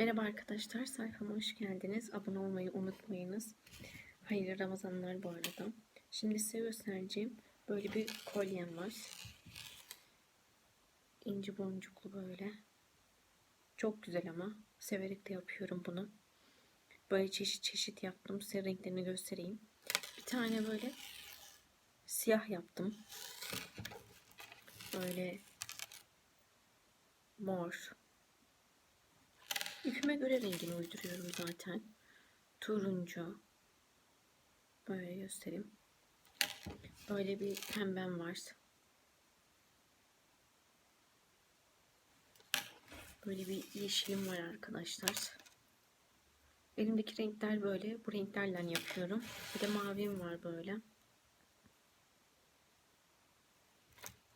Merhaba arkadaşlar, sayfama hoş geldiniz. Abone olmayı unutmayınız. Hayırlı Ramazanlar bu arada. Şimdi size göstereceğim böyle bir kolyem var. İnci boncuklu böyle. Çok güzel ama. Severek de yapıyorum bunu. Böyle çeşit çeşit yaptım. Size renklerini göstereyim. Bir tane böyle siyah yaptım. Böyle mor. İpime göre rengini uyduruyorum zaten. Turuncu. Böyle göstereyim. Böyle bir pembem var. Böyle bir yeşilim var arkadaşlar. Elimdeki renkler böyle. Bu renklerle yapıyorum. Bir de mavim var böyle.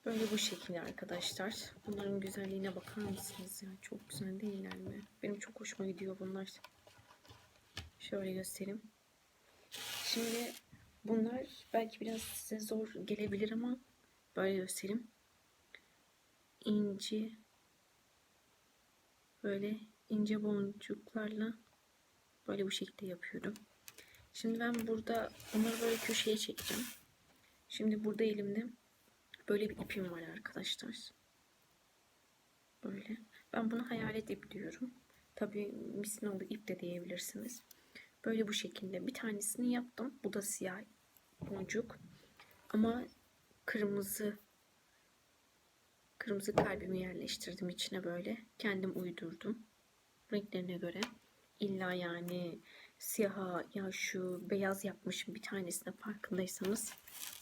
Böyle bu şekilde arkadaşlar. Bunların güzelliğine bakar mısınız ya? Çok güzel değiller mi? Benim çok hoşuma gidiyor bunlar. Şöyle göstereyim. Şimdi bunlar belki biraz size zor gelebilir ama böyle göstereyim. İnci böyle ince boncuklarla böyle bu şekilde yapıyorum. Şimdi ben burada bunları böyle köşeye çekeceğim. Şimdi burada elimde Böyle bir ipim var arkadaşlar. Böyle. Ben bunu hayalet ip diyorum. Tabii misinalı ip de diyebilirsiniz. Böyle bu şekilde. Bir tanesini yaptım. Bu da siyah boncuk. Ama kırmızı kırmızı kalbimi yerleştirdim içine böyle. Kendim uydurdum. Renklerine göre. İlla yani siyaha ya şu beyaz yapmışım bir tanesine farkındaysanız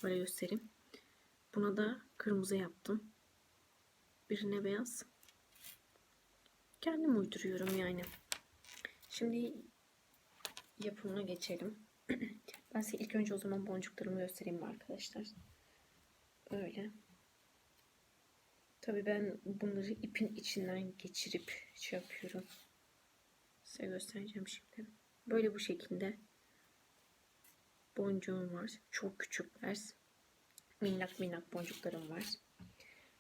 böyle göstereyim. Buna da kırmızı yaptım. Birine beyaz. Kendim uyduruyorum yani. Şimdi yapımına geçelim. ben size ilk önce o zaman boncuklarımı göstereyim arkadaşlar. Öyle. Tabii ben bunları ipin içinden geçirip şey yapıyorum. Size göstereceğim şimdi. Böyle bu şekilde boncuğum var. Çok küçükler minnak minnak boncuklarım var.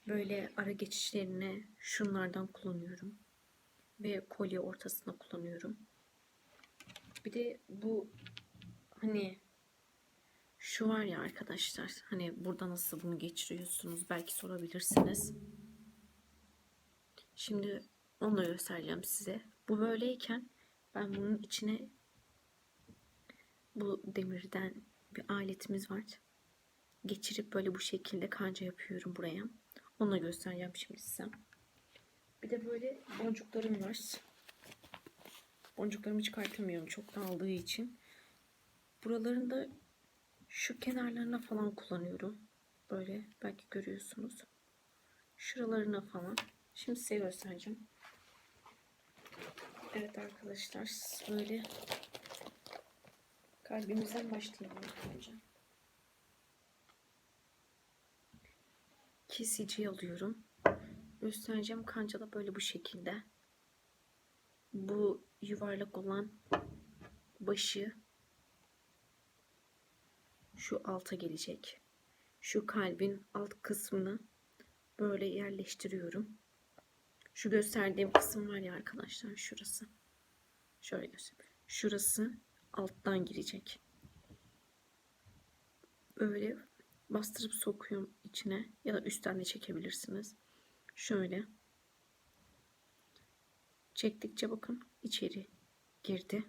Böyle ara geçişlerine şunlardan kullanıyorum. Ve kolye ortasına kullanıyorum. Bir de bu hani şu var ya arkadaşlar. Hani burada nasıl bunu geçiriyorsunuz belki sorabilirsiniz. Şimdi onu da göstereceğim size. Bu böyleyken ben bunun içine bu demirden bir aletimiz var geçirip böyle bu şekilde kanca yapıyorum buraya. Onu göstereceğim şimdi size. Bir de böyle boncuklarım var. Boncuklarımı çıkartamıyorum çok dağıldığı için. Buralarında şu kenarlarına falan kullanıyorum. Böyle belki görüyorsunuz. Şuralarına falan. Şimdi size göstereceğim. Evet arkadaşlar böyle kalbimizden başlayalım önce. Kesici alıyorum. Göstereceğim kanca da böyle bu şekilde. Bu yuvarlak olan başı şu alta gelecek. Şu kalbin alt kısmını böyle yerleştiriyorum. Şu gösterdiğim kısım var ya arkadaşlar şurası. Şöyle göstereyim. Şurası alttan girecek. Böyle bastırıp sokuyorum içine ya da üstten de çekebilirsiniz. Şöyle çektikçe bakın içeri girdi.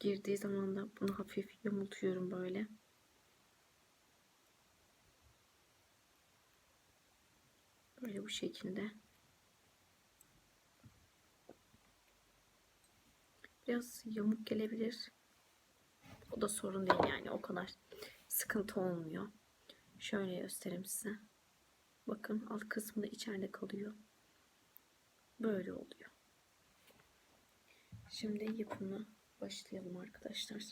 Girdiği zaman da bunu hafif yamultuyorum böyle. Böyle bu şekilde. Biraz yamuk gelebilir. O da sorun değil yani o kadar sıkıntı olmuyor. Şöyle göstereyim size. Bakın alt kısmı da içeride kalıyor. Böyle oluyor. Şimdi yapımına başlayalım arkadaşlar.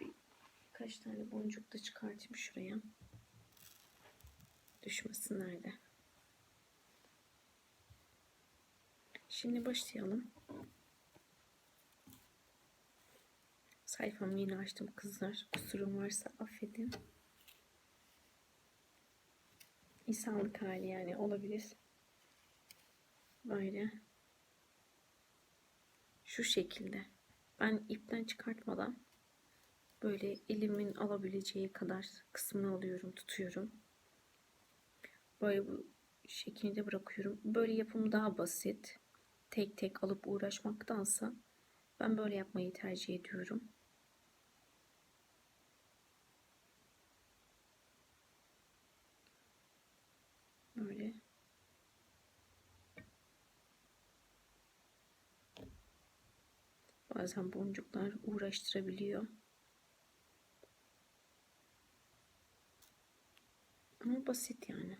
Birkaç tane boncuk da çıkartayım şuraya. Düşmesinler de. Şimdi başlayalım. Sayfamı yine açtım kızlar. Kusurum varsa affedin insanlık hali yani olabilir. Böyle. Şu şekilde. Ben ipten çıkartmadan böyle elimin alabileceği kadar kısmını alıyorum, tutuyorum. Böyle bu şekilde bırakıyorum. Böyle yapım daha basit. Tek tek alıp uğraşmaktansa ben böyle yapmayı tercih ediyorum. Böyle. Bazen boncuklar uğraştırabiliyor. Ama basit yani.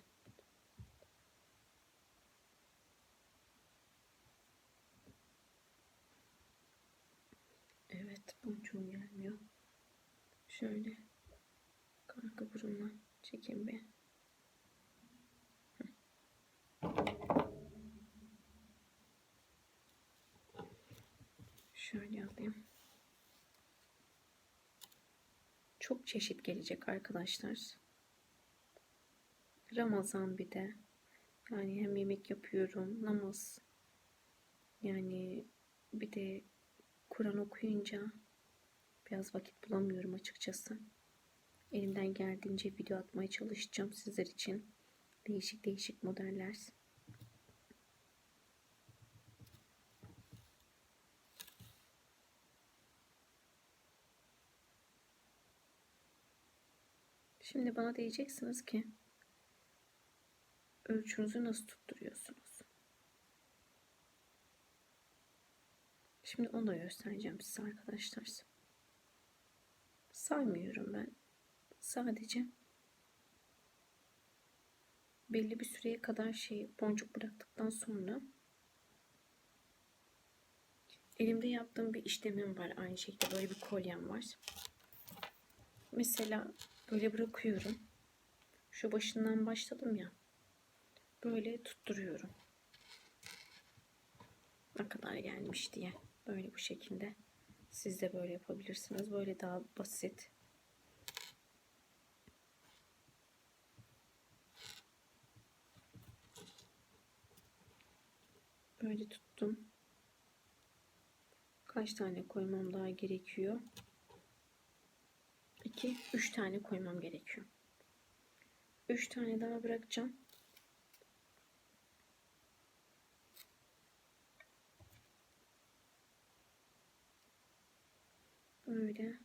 Evet, boncuğum gelmiyor. Şöyle karga burunla çekeyim bir. Şöyle alayım. Çok çeşit gelecek arkadaşlar. Ramazan bir de. Yani hem yemek yapıyorum, namaz. Yani bir de Kur'an okuyunca biraz vakit bulamıyorum açıkçası. Elimden geldiğince video atmaya çalışacağım sizler için. Değişik değişik modeller. Şimdi bana diyeceksiniz ki ölçünüzü nasıl tutturuyorsunuz? Şimdi onu da göstereceğim size arkadaşlar. Saymıyorum ben. Sadece belli bir süreye kadar şey boncuk bıraktıktan sonra elimde yaptığım bir işlemim var. Aynı şekilde böyle bir kolyem var. Mesela böyle bırakıyorum. Şu başından başladım ya. Böyle tutturuyorum. Ne kadar gelmiş diye. Böyle bu şekilde. Siz de böyle yapabilirsiniz. Böyle daha basit. Böyle tuttum. Kaç tane koymam daha gerekiyor? 2 3 tane koymam gerekiyor. 3 tane daha bırakacağım. Böyle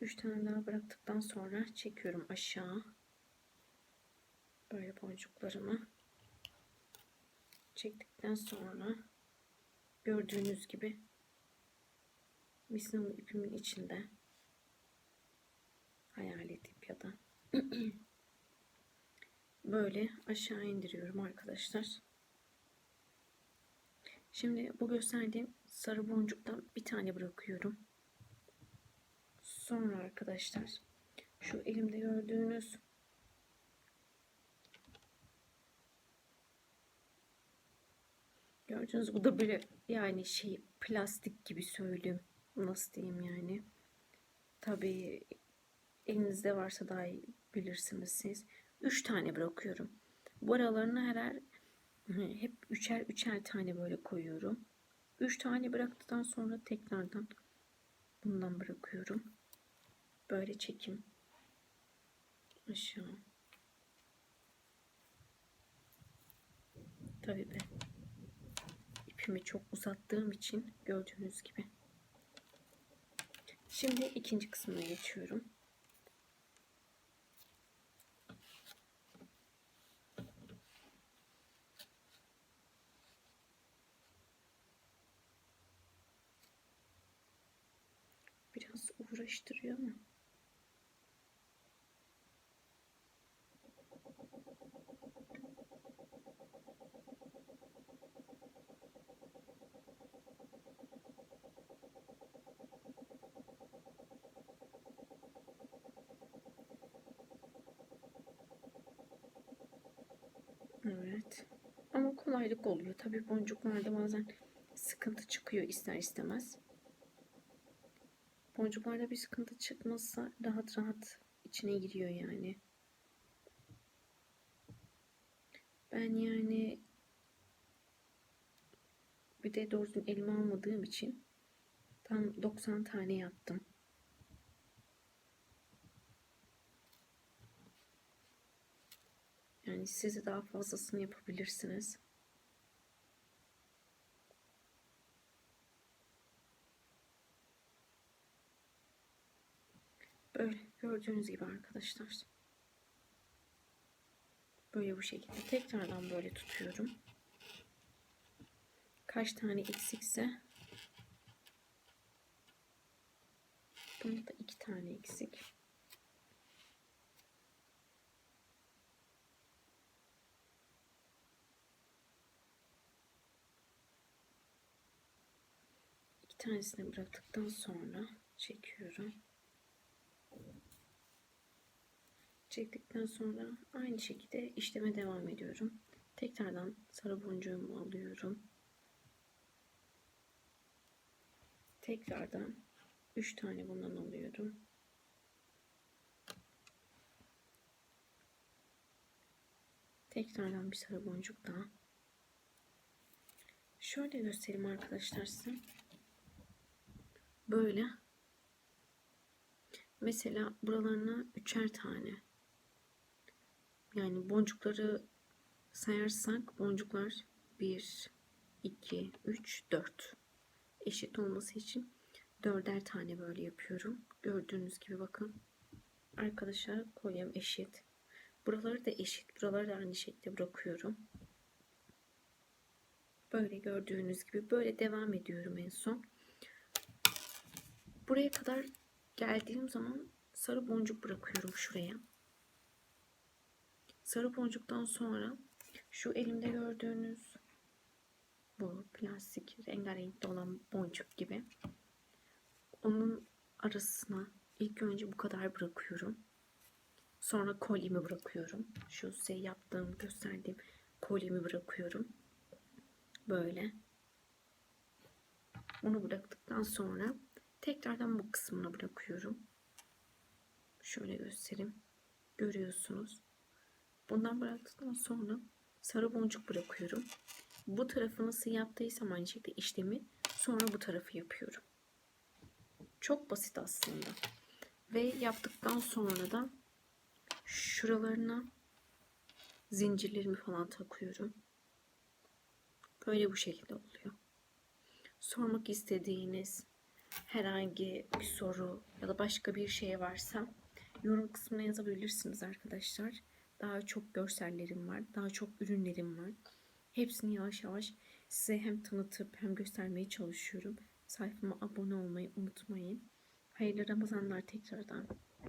3 tane daha bıraktıktan sonra çekiyorum aşağı. Böyle boncuklarımı çektikten sonra gördüğünüz gibi misinalı ipimin içinde hayalet ip ya da böyle aşağı indiriyorum arkadaşlar. Şimdi bu gösterdiğim sarı boncuktan bir tane bırakıyorum. Sonra arkadaşlar şu elimde gördüğünüz gördüğünüz bu da böyle yani şey plastik gibi söyleyeyim nasıl diyeyim yani? Tabi elinizde varsa daha iyi bilirsiniz siz. 3 tane bırakıyorum bu aralarına her hep üçer üçer tane böyle koyuyorum. 3 tane bıraktıktan sonra tekrardan bundan bırakıyorum. Böyle çekim aşağı. Tabi ben ipimi çok uzattığım için gördüğünüz gibi Şimdi ikinci kısmına geçiyorum. Biraz uğraştırıyor ama Evet. Ama kolaylık oluyor. Tabii boncuklarda bazen sıkıntı çıkıyor ister istemez. Boncuklarda bir sıkıntı çıkmazsa rahat rahat içine giriyor yani. Ben yani de doğru düzgün elime almadığım için tam 90 tane yaptım. Yani siz daha fazlasını yapabilirsiniz. Böyle gördüğünüz gibi arkadaşlar. Böyle bu şekilde tekrardan böyle tutuyorum. Kaç tane eksikse bunda da iki tane eksik. İki tanesini bıraktıktan sonra çekiyorum. Çektikten sonra aynı şekilde işleme devam ediyorum. Tekrardan sarı boncuğumu alıyorum. Tekrardan 3 tane bundan alıyorum. Tekrardan bir sarı boncuk daha. Şöyle göstereyim arkadaşlar size. Böyle. Mesela buralarına üçer tane. Yani boncukları sayarsak boncuklar 1, 2, 3, 4 eşit olması için dörder tane böyle yapıyorum. Gördüğünüz gibi bakın. Arkadaşlar kolyem eşit. Buraları da eşit. Buraları da aynı şekilde bırakıyorum. Böyle gördüğünüz gibi böyle devam ediyorum en son. Buraya kadar geldiğim zaman sarı boncuk bırakıyorum şuraya. Sarı boncuktan sonra şu elimde gördüğünüz bu plastik rengarenkli olan boncuk gibi onun arasına ilk önce bu kadar bırakıyorum. Sonra kolyemi bırakıyorum. Şu size yaptığım, gösterdiğim kolyemi bırakıyorum. Böyle. Onu bıraktıktan sonra tekrardan bu kısmına bırakıyorum. Şöyle göstereyim. Görüyorsunuz. Bundan bıraktıktan sonra sarı boncuk bırakıyorum. Bu tarafı nasıl yaptıysam aynı şekilde işlemi sonra bu tarafı yapıyorum. Çok basit aslında. Ve yaptıktan sonra da şuralarına zincirlerimi falan takıyorum. Böyle bu şekilde oluyor. Sormak istediğiniz herhangi bir soru ya da başka bir şey varsa yorum kısmına yazabilirsiniz arkadaşlar. Daha çok görsellerim var. Daha çok ürünlerim var. Hepsini yavaş yavaş size hem tanıtıp hem göstermeye çalışıyorum. Sayfama abone olmayı unutmayın. Hayırlı Ramazanlar tekrardan.